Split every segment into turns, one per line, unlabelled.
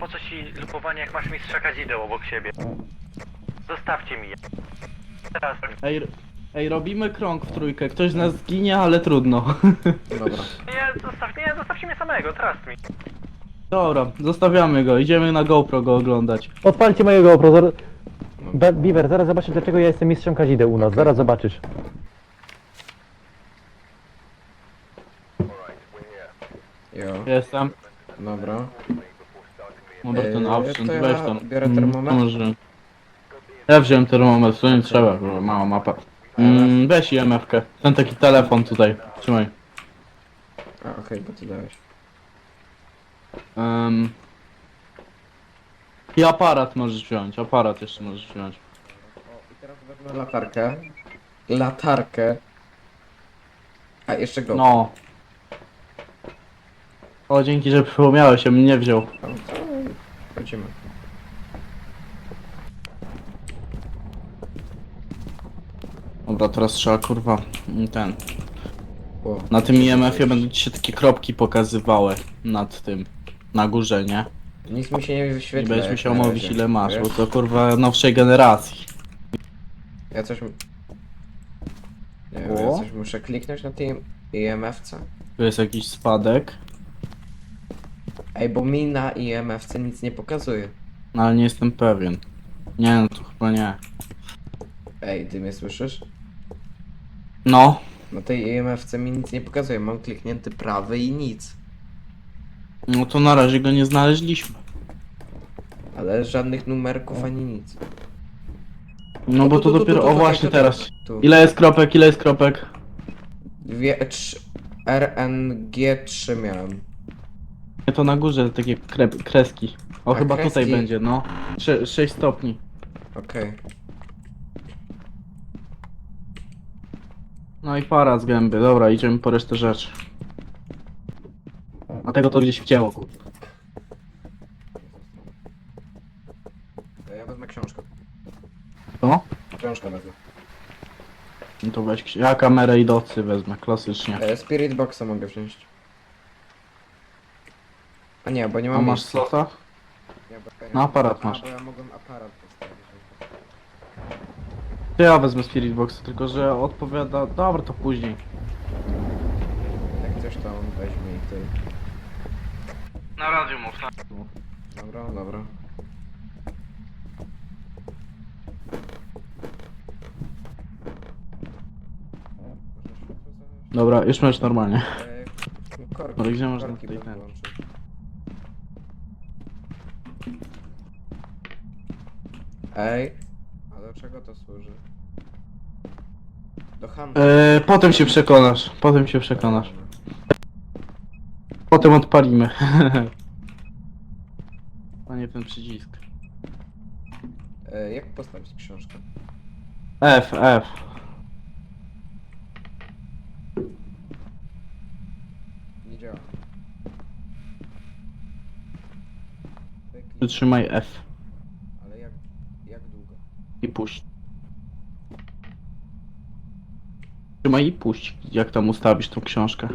Po co ci lupowanie jak masz mistrza kadzideł obok siebie? Zostawcie mi je. Teraz
Ej, r- ej, robimy krąg w trójkę. Ktoś z nas zginie, ale trudno.
Dobra.
Nie, zostaw, nie, zostawcie mnie samego, trust me.
Dobra, zostawiamy go. Idziemy na GoPro go oglądać.
Odpalcie mojego GoPro. zar- Be- Beaver, zaraz zobaczysz dlaczego ja jestem mistrzem kadzideł u nas. Zaraz zobaczysz.
Jo,
Jestem.
dobra.
Dobra, ten option,
to ja
weź tam.
biorę
Mm,
termometr.
Może. Ja wziąłem termometr, to nie trzeba, bo mała mapa. Mm, weź IMF-kę. Ten taki telefon tutaj. Trzymaj.
A, okej, bo ty dałeś.
Um, I aparat możesz wziąć, aparat jeszcze możesz wziąć.
O, i teraz wezmę latarkę. Latarkę. A, jeszcze go.
No. O, dzięki, że przypomniałeś, ja bym nie wziął.
Chodzimy.
Dobra, teraz trzeba kurwa ten.
O,
Na tym IMF-ie będą ci się takie kropki pokazywały nad tym. Na górze, nie?
Nic mi się nie
I
wyświetla.
będziesz
jak
musiał
na
mówić
razie,
ile masz, bo
wiesz?
to kurwa nowszej generacji.
Ja coś... Nie wiem,
O.
ja coś muszę kliknąć na tym IMF-ce.
Tu jest jakiś spadek,
Ej, bo mi na IMF-ce nic nie pokazuje.
no ale nie jestem pewien. Nie no, to chyba nie.
Ej, ty mnie słyszysz?
No,
Na tej IMF-ce mi nic nie pokazuje. Mam kliknięty prawy i nic.
no to na razie go nie znaleźliśmy.
Ale żadnych numerków ani nic.
No bo
tu,
to
tu, tu,
dopiero,
tu,
o właśnie teraz.
Tu.
Ile jest kropek, ile jest kropek?
Dwie, trz, RNG3 miałem.
Nie, To na górze takie krep, kreski. O,
A,
chyba tutaj
kreski.
będzie, no. 6 stopni.
Okej.
No i para z gęby, dobra, idziemy po resztę rzeczy. A tego to gdzieś wcięło.
To Ja wezmę książkę.
Co?
Książkę wezmę.
No to weź, ksi- ja kamerę i docy wezmę, klasycznie.
E, Spirit Boxa mogę wziąć. A nie, bo nie
A
mam
masz
miejsca.
slota?
Nie, bo-
No, aparat
A,
masz.
bo ja mogłem aparat postawić.
To ja wezmę Spirit Box, tylko że odpowiada... Dobra, to później.
Jak coś on weźmie i tyle.
Na radiu mów, na
Dobra, dobra.
Dobra, już masz normalnie.
E, Korki,
Ale gdzie można
korki
tutaj ten?
Ej, a do czego to służy? Do handlu.
Eee, potem się przekonasz, potem się przekonasz. Potem odpalimy. A nie ten przycisk.
E, jak postawić książkę?
F, F.
Nie działa.
Przytrzymaj F
Ale jak, jak długo?
I puść. Trzymaj i puść, jak tam ustawisz tą książkę.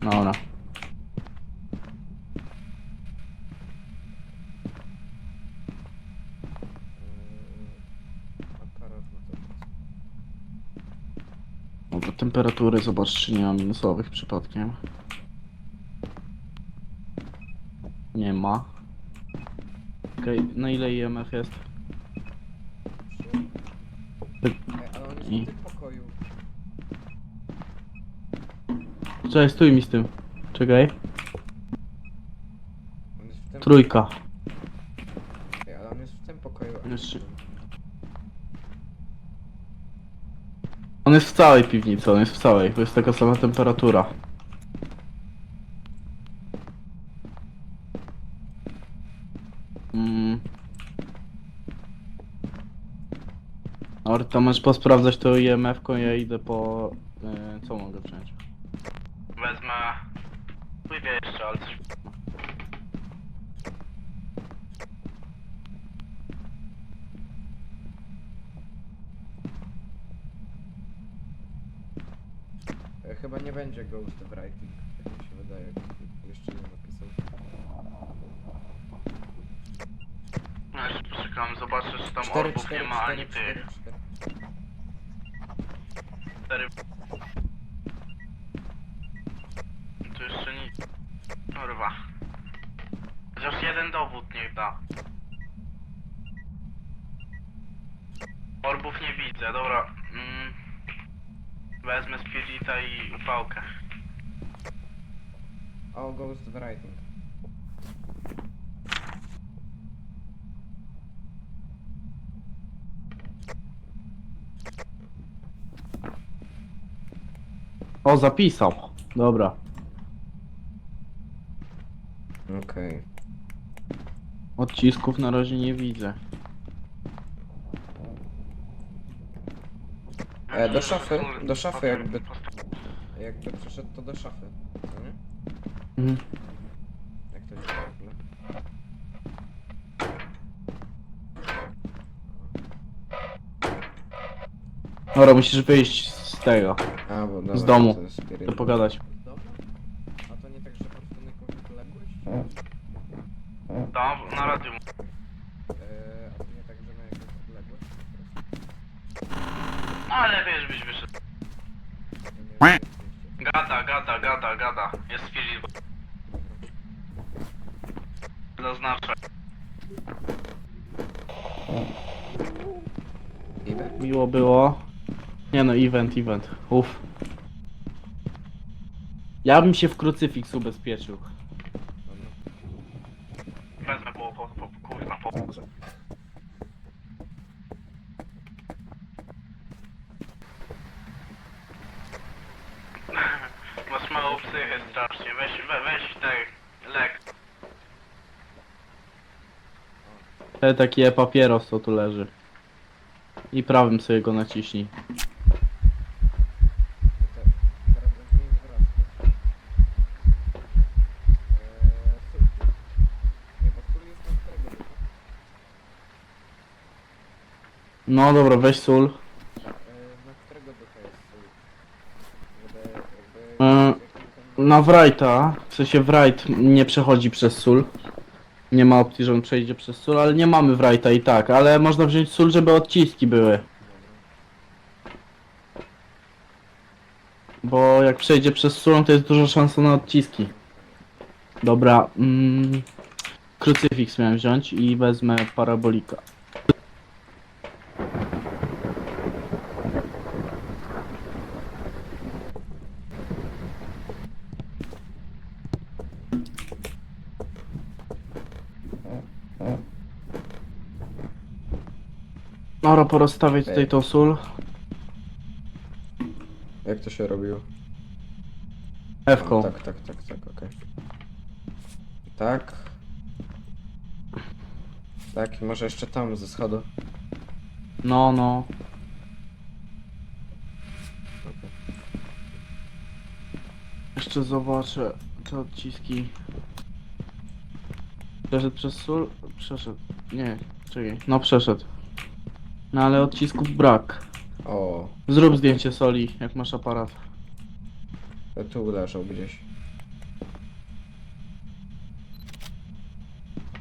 Dobra.
To czas.
Dobra, temperatury zobacz, czy nie ma minusowych przypadkiem. Nie ma. Okej, na ile IMF jest?
Ej, ale on jest
I-
w tym pokoju.
Czekaj, stój mi z tym. Czekaj.
On jest w tym
Trójka.
Ej, ale on jest w tym pokoju. a nie
Jeszcze-
w tym.
On jest w całej piwnicy, on jest w całej, bo jest taka sama temperatura. Or, to możesz posprawdzać tą IMF-ką, ja idę po... E, co mogę wziąć? Wezmę... Pójdę jeszcze, ale coś...
E, chyba nie będzie Ghost of Writing, tak mi się wydaje. Jeszcze
nie napisał. Ja jeszcze poczekam, zobaczę, czy tam orbów nie ma, ani
ty.
4,
4
stary. Tu jeszcze nic. Kurwa. Chociaż jeden dowód niech da. Orbów nie widzę, dobra. Mm. Wezmę Spirita i upałkę.
All goes to the right.
O, zapisał. Dobra.
Okej.
Odcisków na razie nie widzę.
E, do szafy, do szafy jakby. Jakby przyszedł to do szafy. Co nie?
Mhm.
Jak to działa w ogóle?
Dobra, musisz wyjść z tego.
A, bo dobra,
Z domu.
to jest
pogadać.
Dobra? A to nie tak, że po prostu na jakąś odległość?
Tam, na radiu.
E, a to nie tak, że na jakąś odległość? po prostu?
No ale wiesz, byś wyszedł. Gada, gada, gada, gada. Jest Spirit. Zaznaczę.
Ile?
Miło było. Nie no, event, event. Uff. Ja bym się w krucyfiks ubezpieczył. Wezmę po, po, po kurwa, po. Masz małą psychę strasznie, weź, we, weź ten lek. Te taki papieros co tu leży. I prawym sobie go naciśnij.
To te- Teraz będzie nie wracać. Eee, sól. Nie, bo sól jest na którego ducha?
No dobra, weź sól.
Eee, na którego ducha jest sól?
Na Wrighta, w sensie Wright nie przechodzi przez sól. Nie ma opcji, że on przejdzie przez sól, ale nie mamy Wrighta i tak, ale można wziąć sól, żeby odciski były. Bo jak przejdzie przez sól, to jest duża szansa na odciski. Dobra, mm, krucyfiks miałem wziąć i wezmę parabolika. Dobra, porozstawiać tutaj tą sól.
Jak to się robiło?
Ewką.
Tak, tak, tak, tak, okej. Tak. Tak, i może jeszcze tam ze schodu.
No, no. Jeszcze zobaczę te odciski. Przeszedł przez sól? Przeszedł. Nie, czekaj. No przeszedł. No ale odcisków brak.
O,
Zrób zdjęcie soli, jak masz aparat.
tu leżał gdzieś.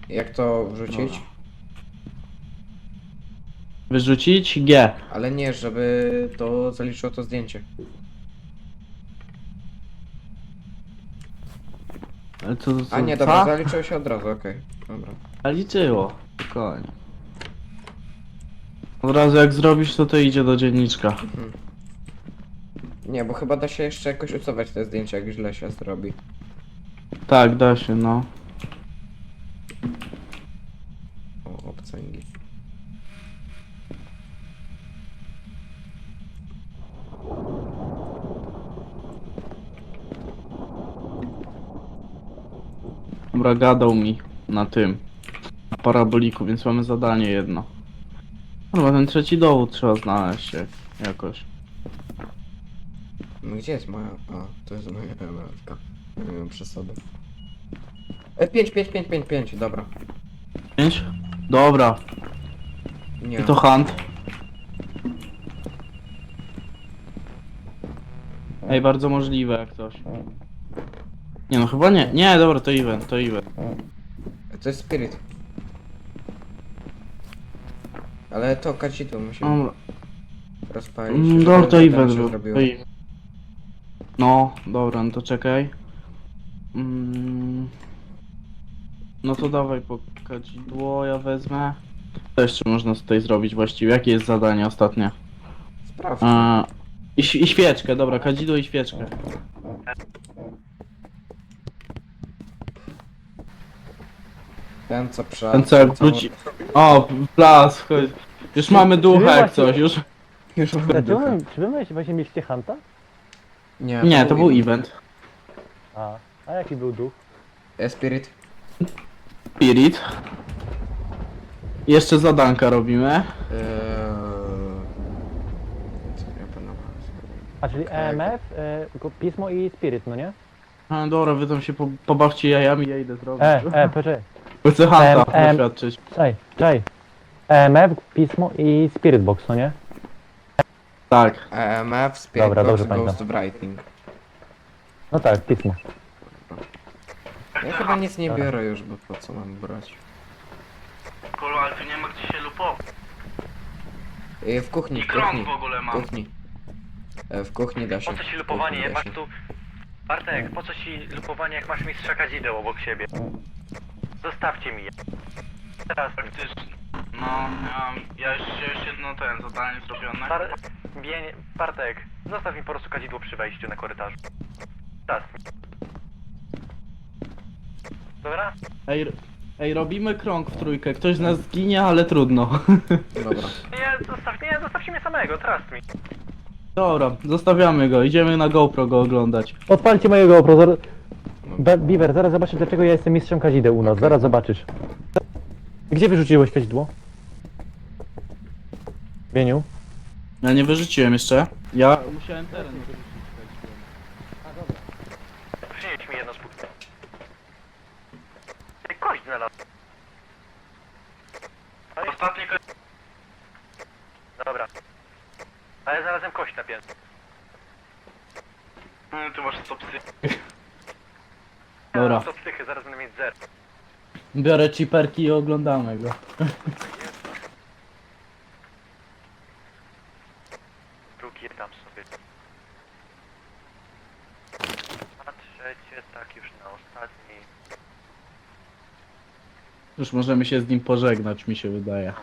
Jak to wrzucić?
Dobra. Wyrzucić G.
Ale nie, żeby to zaliczyło to zdjęcie.
Ale co, co,
A nie,
co?
dobra, zaliczyło się od razu, okej. Dobra.
A liczyło. Spokojnie. Od razu jak zrobisz to to idzie do dzienniczka.
Mhm. Nie, bo chyba da się jeszcze jakoś usuwać te zdjęcia, jak źle się zrobi.
Tak, da się, no.
O, obcęgi.
Dobra, gadał mi na tym. Na paraboliku, więc mamy zadanie jedno. Chyba ten trzeci dowód trzeba znaleźć jak, jakoś.
No gdzie jest moja... A, to jest moja emerytka. Nie mam przy sobie. E, 5, 5, 5, 5, 5, dobra.
Pięć? Dobra.
Nie.
I to Hunt. Ej, bardzo możliwe jak coś. Nie no, chyba nie. Nie, dobra, to event, to event.
To jest Spirit. Ale to kadzidło musimy
Dobra.
rozpalić.
Mm, Dobra, to. To event. No, dobra, no to czekaj. Mm. No to dawaj po kadzidło, ja wezmę. Co jeszcze można tutaj zrobić właściwie? Jakie jest zadanie ostatnie?
Sprawdź.
A, i, ś- I świeczkę, dobra, kadzidło i świeczkę.
Ten co przed.
Ten cel wróci. O, plas, chodź. Już mamy ducha jak coś, już. Już mamy
Czy wy, czy wy mieliście- właśnie mieliście Hanta?
Nie,
Nie, to był event.
A, a jaki był duch?
E, Spirit.
Spirit. Jeszcze zadanka robimy.
Eee... Co ja
A czyli EMF, e, tylko pismo i spirit, no nie?
A, dobra, wy tam się po, pobawcie jajami, ja idę zrobić.
E, e, poczekaj.
Chcę Hanta
em,
doświadczyć.
Czaj, czaj. EMF, pismo i spirit box, no nie?
Tak.
EMF, Spirit
Dobra,
Box,
dobrze pamiętam.
Ghost Writing.
No tak, pismo.
Ja chyba nic nie biorę już, bo po co mam brać?
Kurwa, ale tu nie ma gdzie się lupować.
E, w kuchni,
I
w
krąg
kuchni.
w ogóle
W
mam.
kuchni. E, w kuchni da się.
Po co ci
w
lupowanie, jak masz
się.
tu... Bartek, po co ci lupowanie, jak masz mistrza kadzideł obok siebie? Zostawcie mi je. Teraz...
No, ja, ja już, jedno ten zadanie zrobione.
Bar... Bień... Bartek, zostaw mi po prostu kadzidło przy wejściu na korytarzu. Teraz. Dobra?
Ej, ej, robimy krąg w trójkę. Ktoś z nas zginie, ale trudno.
Dobra.
Nie, zostaw, nie, zostawcie mnie samego, trust mi.
Dobra, zostawiamy go. Idziemy na GoPro go oglądać.
Odpalcie mojego GoPro, zar... Be Beaver, zaraz zobaczysz dlaczego ja jestem mistrzem kadzideł u nas, zaraz zobaczysz. Gdzie wyrzuciłeś kadzidło? Bieniu?
Ja nie wyrzuciłem jeszcze. Ja musiałem teren wyrzucić.
Przynieś mi jedno spód. Ej, kość znalazł. Oj,
Ostatni
Dobra. Ale znalazłem kość na piętrze.
Ty masz co psy. Dobra.
To psychy, zaraz będę mieć zer.
Biorę chiperki i oglądamy go.
Drugie tam sobie. A trzecie, tak już na ostatni.
Już możemy się z nim pożegnać, mi się wydaje.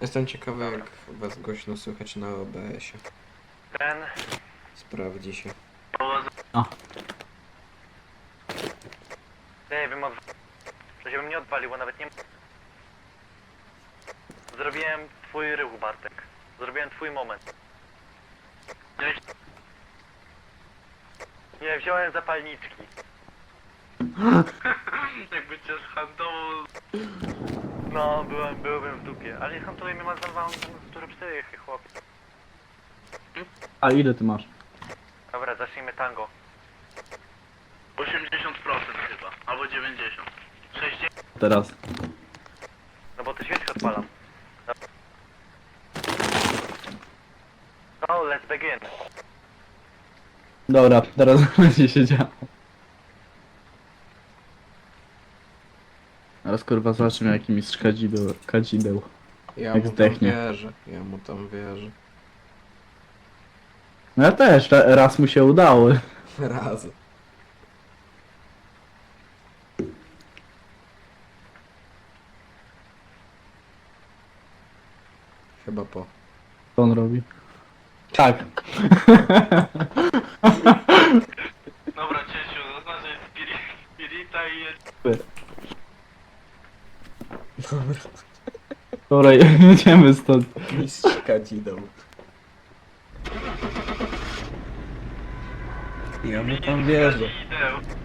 Jestem ciekawy, jak was głośno słychać na OBS-ie.
Ten,
Sprawdzi się.
nie wiem, od... że się bym nie odwalił, bo nawet nie... Zrobiłem twój ruch, Bartek. Zrobiłem twój moment. Nie, wziąłem zapalniczki.
Jakby cię zhantował...
No, byłem, byłbym w dupie. Ale hantuję mnie ma zawałą, który psychy, chłop.
A ile ty masz?
Dobra, zacznijmy tango.
80% chyba, albo 90. 60. Teraz.
No bo te świeczki odpalam. No, let's begin.
Dobra, teraz będzie się działo. Teraz kurwa zobaczymy jaki mistrz kadzideł. kadzideł.
Ja
Jak
mu tam
zdechnie.
wierzę. Ja mu tam wierzę.
No ja też, ra- raz mu się udało.
Raz. Chyba po.
Co on robi? Tak.
Dobra, Ciesiu, zaznaczaj spirit, spirita i jest...
Dobra, jedziemy stąd.
Mistrz kadzideł. Ja mu tam wierzę.
Idę.